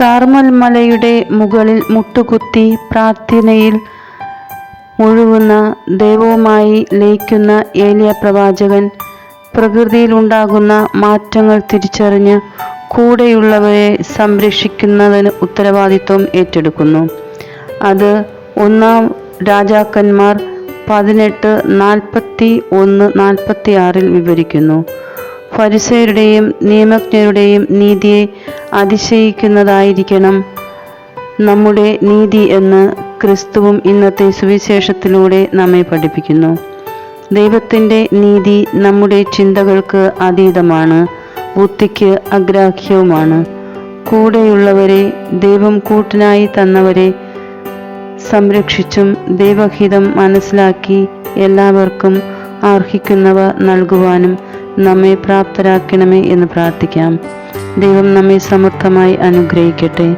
Carmel മലയുടെ മുകളിൽ മുട്ടുകുത്തി പ്രാർത്ഥനയിൽ മുഴുകുന്ന ദൈവവുമായി ലയിക്കുന്ന ഏലിയ പ്രവാചകൻ പ്രകൃതിയിലുണ്ടാകുന്ന മാറ്റങ്ങൾ തിരിച്ചറിഞ്ഞ് കൂടെയുള്ളവരെ സംരക്ഷിക്കുന്നതിന് ഉത്തരവാദിത്വം ഏറ്റെടുക്കുന്നു. അത് ഒന്നാം രാജാക്കന്മാർ പതിനെട്ട് നാൽപ്പത്തി ഒന്ന് നാൽപ്പത്തി ആറിൽ വിവരിക്കുന്നു. ഫരിസയരുടെയും നിയമജ്ഞരുടെയും നീതിയെ അതിശയിക്കുന്നതായിരിക്കണം. നമ്മുടെ നീതി എന്ന് ക്രിസ്തുവും ഇന്നത്തെ സുവിശേഷത്തിലൂടെ നമ്മെ പഠിപ്പിക്കുന്നു. ദൈവത്തിന്റെ നീതി നമ്മുടെ ചിന്തകൾക്ക് അതീതമാണ് ബുദ്ധിക്ക് അഗ്രാഹ്യവുമാണ്. കൂടെയുള്ളവരെ ദൈവം കൂട്ടിനായി തന്നവരെ സംരക്ഷിച്ചും ദൈവഹിതം മനസ്സിലാക്കി എല്ലാവർക്കും അർഹിക്കുന്നവ നൽകുവാനും നമ്മെ പ്രാപ്തരാക്കണമേ എന്ന് പ്രാർത്ഥിക്കാം. ദൈവം നമ്മെ സമർത്ഥമായി അനുഗ്രഹിക്കട്ടെ.